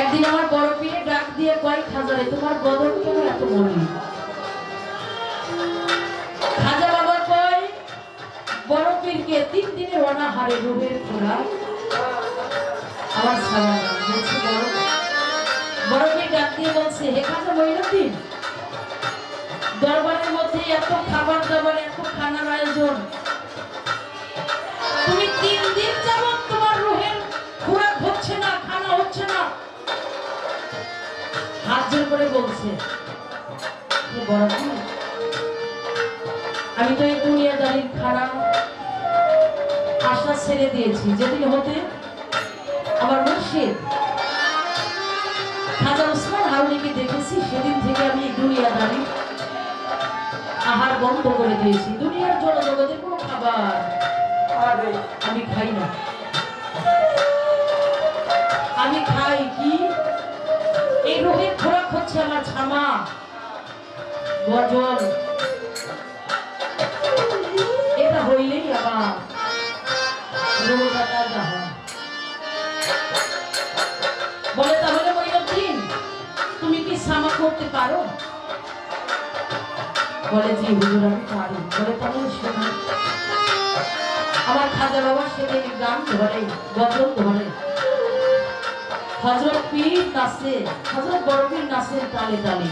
একদিন আমার বড় পীরে ডাক দিয়ে কয়, খাজারে, তোমার বদন কেন এত মরলি খাজা বাবা কয়, বড় তিন রোগের খোরা আমার বড় ডাক দিয়ে বলছে, হে খাজা দরবারের মধ্যে এত খাবার দাবার, এত খানার আয়োজন। তুমি তিন দিন যাবত তোমার রুহের খোরাক হচ্ছে না, খানা হচ্ছে না। করে বলছে। বড় আমি তো এই দুনিয়াদারির খানা আশা ছেড়ে দিয়েছি। যেদিন হতে আমার মুর্শিদ খাজা উসমান হারুনিকে দেখেছি সেদিন থেকে আমি এই দুনিয়াদারি আহার বন্ধ করে দিয়েছি। দুনিয়ার জল জগতের কোনো খাবার আমি খাই না। হচ্ছে আমার ছামা গজল এটা হইলেই আলাদা বলে তাহলে মইনুদ্দিন তুমি কি সামা করতে পারো? বলে, জি, হুজুর, আমি পারি। বলে, তাহলে শোনো। আমার খাজা বাবা সেদিন গান ধরে, গজল ধরে হজরত পীর নাসের হজরত বড় পীর নাসের তালে তালে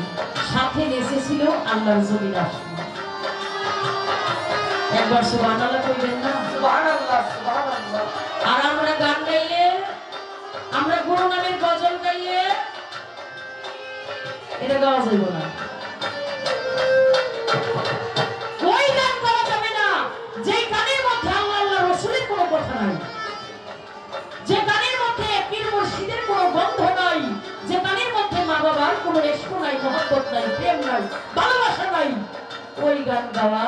সাথে নেচেছিল আল্লাহর জমির একবার কইবেন না? আর আমরা গান গাইলে আমরা গুরু নামের গজল গাইলে এটা গাওয়া যাইব না। মহব্বত নাই, প্রেম নাই, ভালোবাসা নাই, ওই গান গাওয়া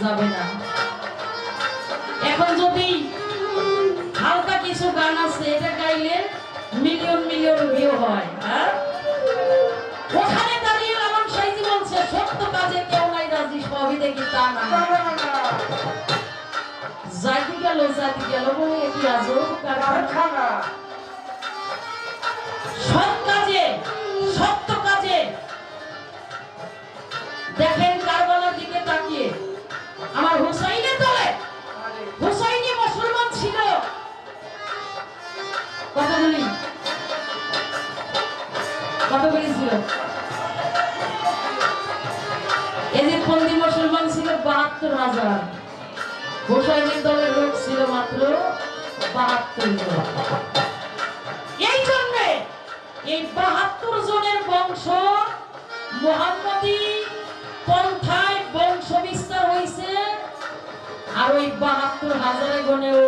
যাবে না। এখন যদি হালকা কিছু গান আছে, এটা গাইলে মিলিয়ন মিলিয়ন ভিউ হয় হ্যাঁ? ওখানে দাঁড়িয়ে লালন সাইজি বলছে, সত্য কাজে কেউ নাই রাজি, সবই দেখি তা না। জাতি গেল জাতি গেল বলে কি আজও কারখানা? আমার হুসাইনের দলে। হুসাইনি মুসলমান ছিল। কতগুলি কতগুলি ছিল। এদের বন্দি মুসলমান ছিল, বাহাত্তর হাজার। হুসাইনের দলের লোক ছিল মাত্র বাহাত্তর জন। এই জন্যে এই বাহাত্তর জনের বংশ মোহাম্মদী বাহাত্তর হাজারে গনেও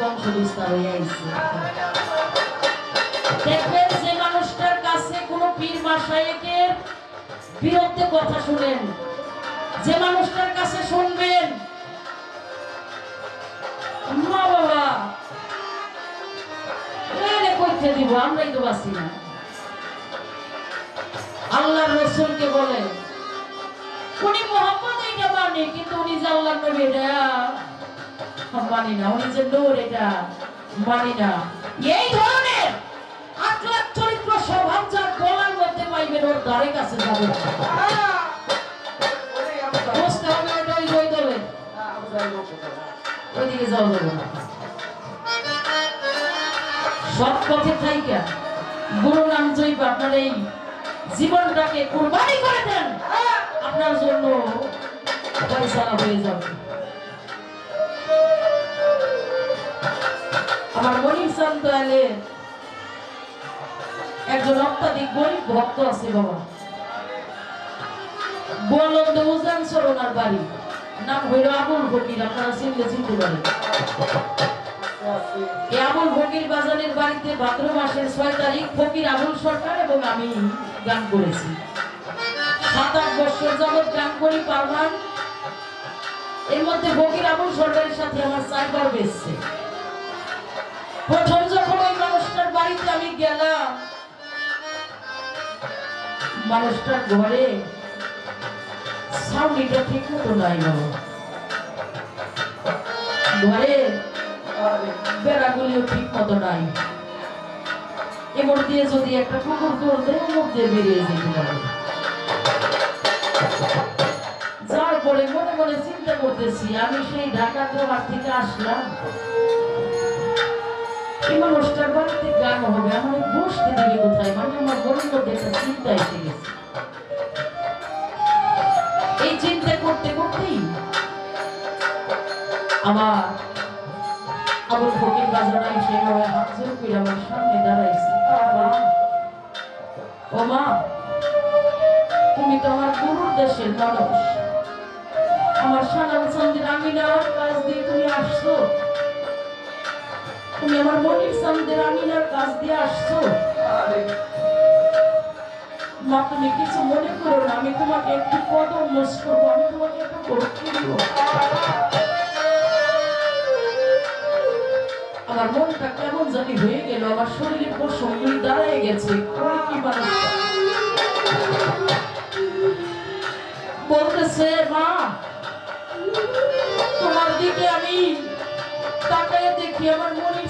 বংশ বিস্তার হয়ে আইছে দেখবেন যে মানুষটার কাছে কোনো পীর মাসায়েকের বিরুদ্ধে কথা শুনেন, যে মানুষটার কাছে শুনবেন, মা বাবা কইতে দিব, আমরাই তো বাসি না। আল্লাহর রসুলকে বলে, উনি মোহাম্মদ এটা মানে কিন্তু উনি যে আল্লাহর নবী, এটা মানি না, উনি যে নূর এটা মানি না। এই ধরনের চরিত্র স্বভাব যার গলার মধ্যে পাইবেন, ওর দ্বারে কাছে যাবে। নাম এই জীবনটাকে কুরবানি করে দেন। আপনার জন্য পয়সা হয়ে যাবে। আমার চান্দ এলে একজন অত্যাধিক গরিব ভক্ত আছে বাবা। উজান সরোনার বাড়ি। নাম হইল আবুল ফকির, আপনারা চিনলে চিনতে পারেন। আবুল ফকির বাজারের বাড়িতে ভাদ্র মাসের ছয় তারিখ ফকির আবুল সরকার এবং আমি গান করেছি। সাত আট বছর গান করি পারমান এর মধ্যে ফকির আবুল সরকারের সাথে আমার চারবার বেসছে প্রথম যখন ওই মানুষটার বাড়িতে আমি গেলাম, মানুষটার ঘরে ঠিক মতো নাই ঘরে বেড়াগুলিও ঠিক মতো নাই। দিয়ে যদি একটা কুকুর দেয়, মুখ দিয়ে বেরিয়ে যেতে পারে। যার পরে মনে মনে চিন্তা করতেছি, আমি সেই ঢাকা তোমার থেকে আসলাম। এই মানুষটার বাড়িতে গান হবে আমার বসতে দিবে কোথায়? মানে আমার মধ্যে একটা চিন্তা এসে গেছে। এই চিন্তা করতে করতেই আমার আবুল ফকির বাজার এসে আমার হাত জোর করে আমার সামনে দাঁড়াইছে। ও মা, তুমি তো আমার গুরুর দেশের মানুষ। আমার সালাম চন্দ্রের আমি নেওয়ার কাজ দিয়ে তুমি আসছো। তুমি আমার মনির চন্দ্রের আমিনার কাজ দিয়ে আসছো? মা তুমি কিছু মনে করো না আমি তোমাকে একটু কদম মোস করব আমি তোমাকে একটু আমার মনটা কেমন জানি হয়ে গেল আমার শরীরে পশমগুলি দাঁড়ায় গেছে কি বলতেছে মা তোমার দিকে আমি তাকায় দেখি আমার মনির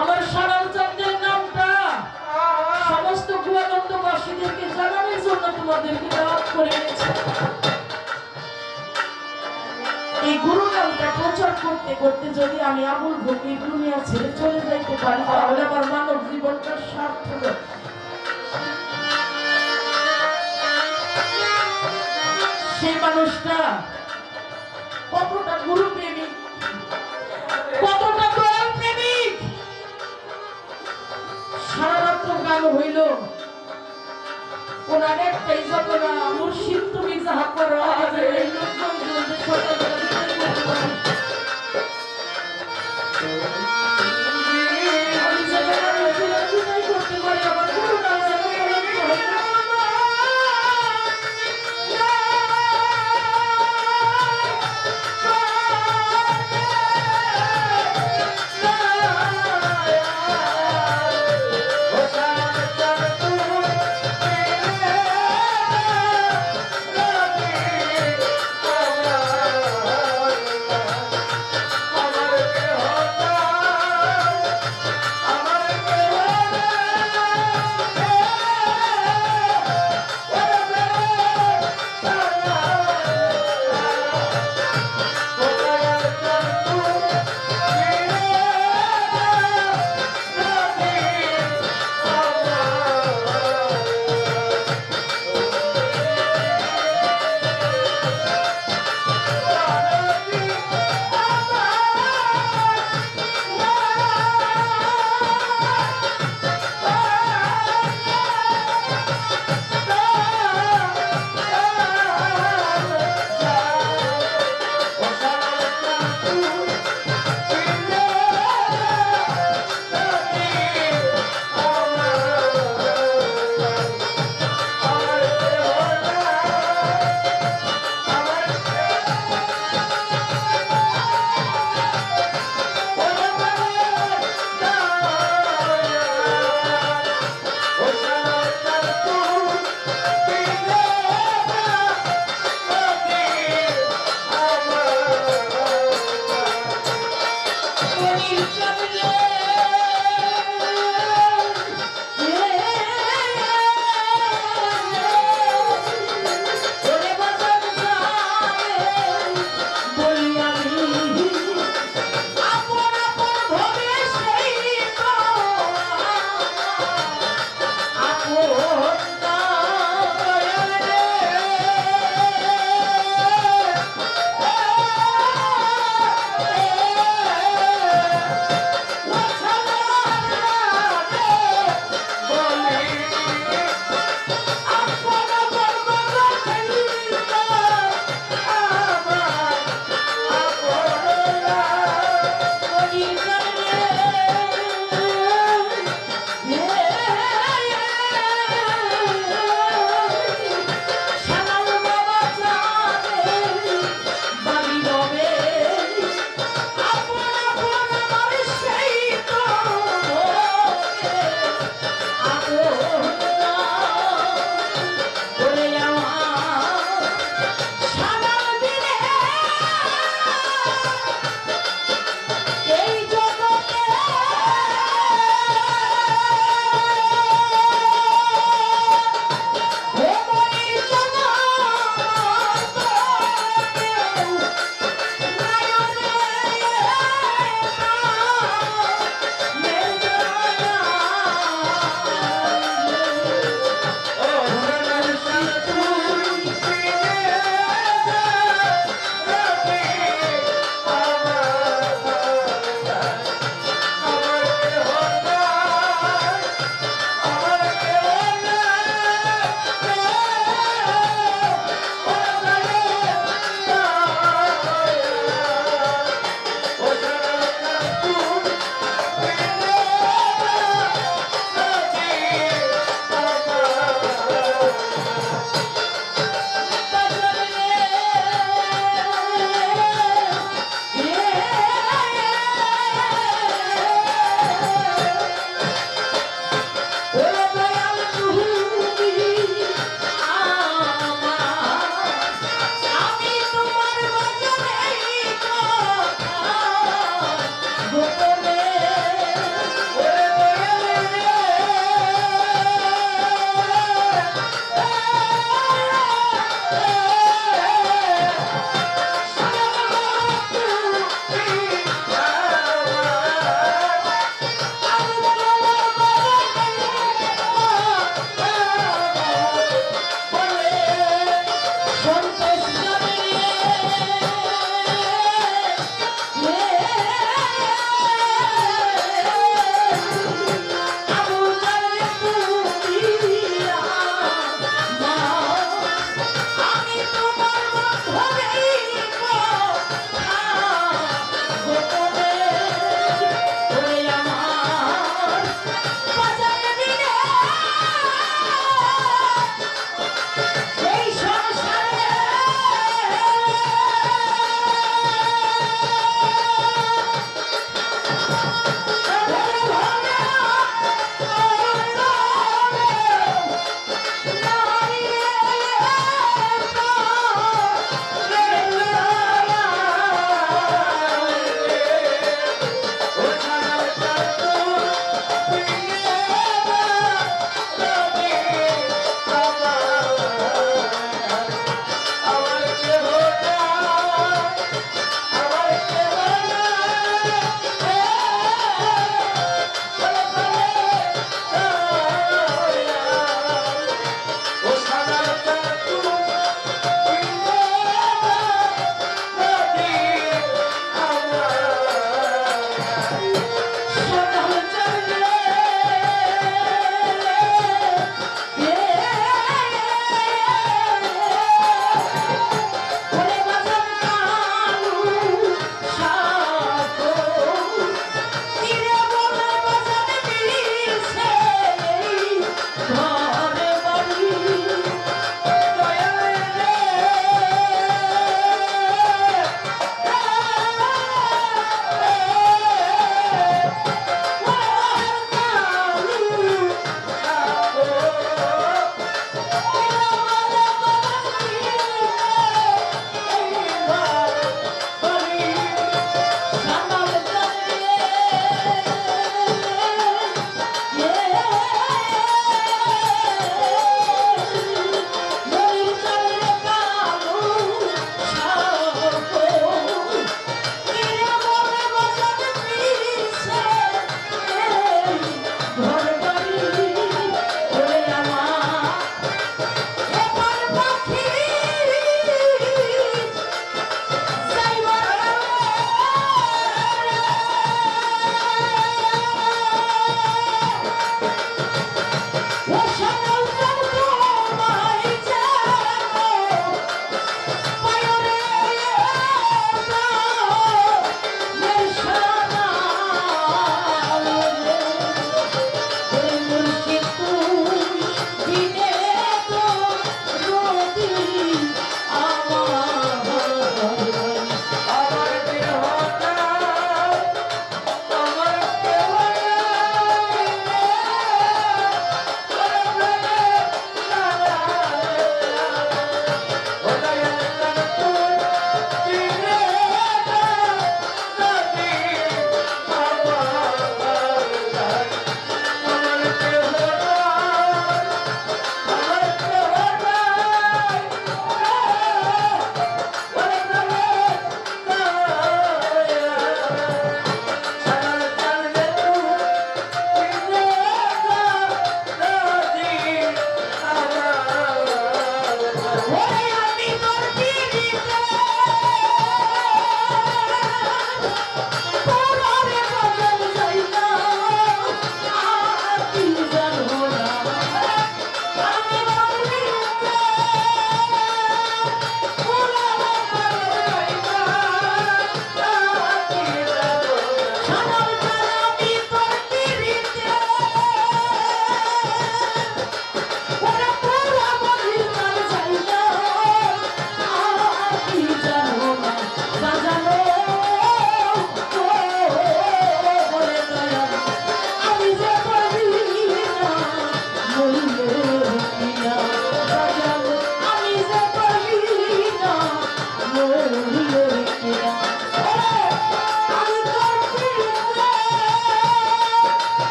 আমার সারাল চাঁদের নামটা সমস্ত গুয়ানন্দবাসীদেরকে জানানোর জন্য তোমাদেরকে দাওয়াত করে এনেছি এই গুরু নামটা প্রচার করতে করতে যদি আমি আবুল ভোগী দুনিয়া ছেড়ে চলে যাইতে পারি, তাহলে আমার মানব জীবনটা সার্থক। সেই মানুষটা কতটা গান হইল। ওনার একটাই যাতনা মুর্শিদ তুমি যাহা করো